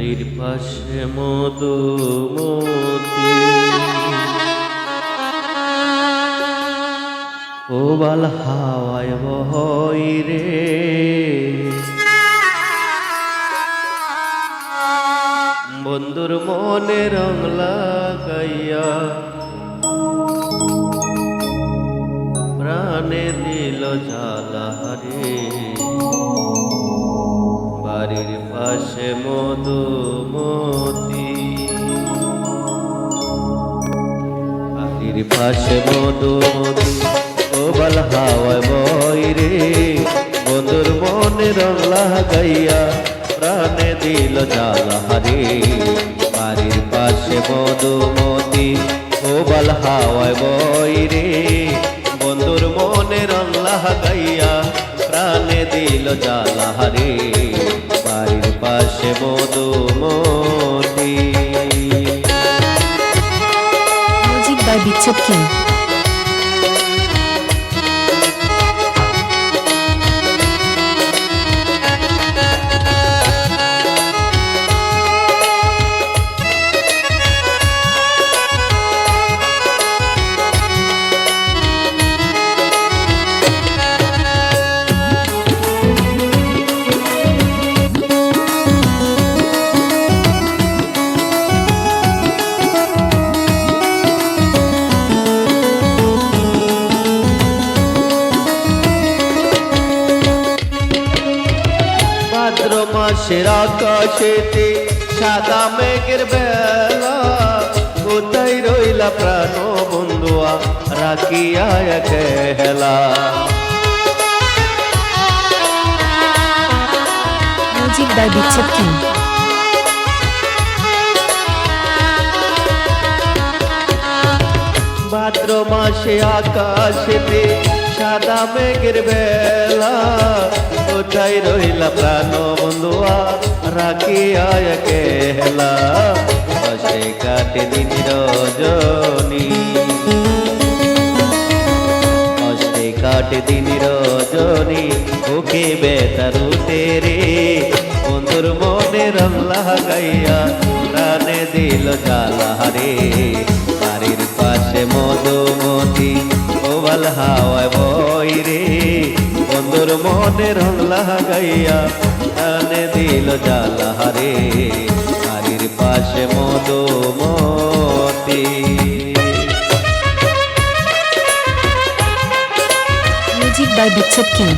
বাড়ির পাশে মধুমতি ও বাল হাওয়ায় বহই রে। বন্ধুর মনে রং লাগাইয়া প্রাণে দিল ঝালাহারে বাড়ির পাশে মধুমতি। পাশে মধুমতি ও বল হাওয়ায় বই রে। বন্ধুর মনে রং লাগাইয়া প্রাণে দিল ঝালাহারে বাড়ির পাশে মধুমতি ও বল হাওয়ায় বই রে। বন্ধুর মনে রং লাগাইয়া প্রাণে দিল জ্বালাহারে বাড়ির by Big be King. মাসের আকাশেতে সাদা মেঘের বেলা কোথায় রইলা প্রাণ বন্ধুয়া রাখিয়া by Bichop King. ভাদ্র মাসে আকাশেতে সাদা মেঘের বেলা। কোথায় রইলা প্রাণ বন্ধুয়া, রাখিয়া হেলা। বসে কাটে দিন রজনী। কষ্টে কাটে দিন রজনী ওকে বেতারুতে রে। বন্ধুর মনে রং লাগাইয়া প্রাণে দিল জ্বালাহারে বাড়ির পাশে মধুমতি ওভাল হাওয়ায় বই রে। বন্ধুর মনে রং লাগাইয়া আনে দিল জালা হারে। হারির পাশে মধুমতি। মতি বাই বিচ্ছেদ King.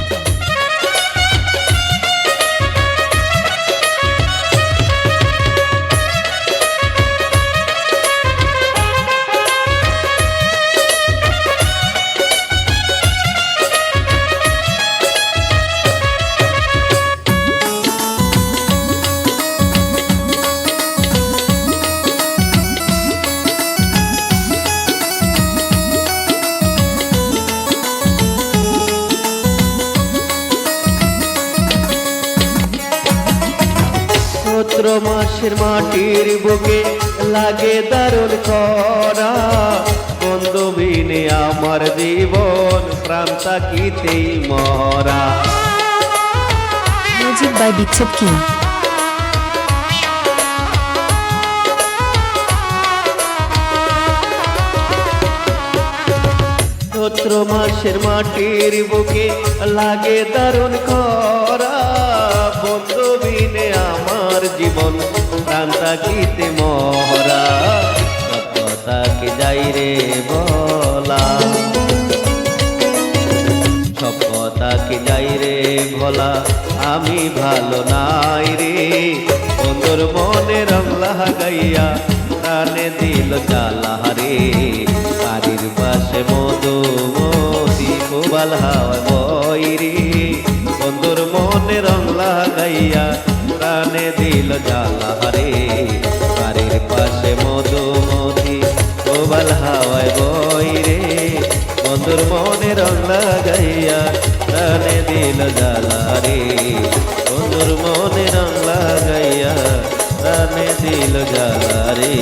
চৈত্র মাসের মাটির বুকে লাগে দারুণ করা। বন্ধু বিনে আমার জীবন প্রাণ তাকিতেই মরা। Music by Bichop King. চৈত্র মাসের মাটির বুকে লাগে দারুণ করা। বন্ধু বিনে আমার জীবন প্রাণ তাকিতে মরা তাকে যাই রে বলা। সভ্যতাকে যাই রে ভোলা আমি ভালো নাই রে। বন্ধুর মনে রং লাগাইয়া প্রাণে দিল জ্বালা রে। বাড়ির পাশে মধুমতি কোবাল হাওয়া বই রে। বন্ধুর মনে রং লাগাইয়া প্রাণে দিল জ্বালা রে বাড়ির পাশে মধুমতি কোবাল হাওয়ায় বই রে। বন্ধুর মনে রং লাগাইয়া প্রাণে দিল জ্বালা রে বন্ধুর মনে রং লাগাইয়া প্রাণে দিল জ্বালা রে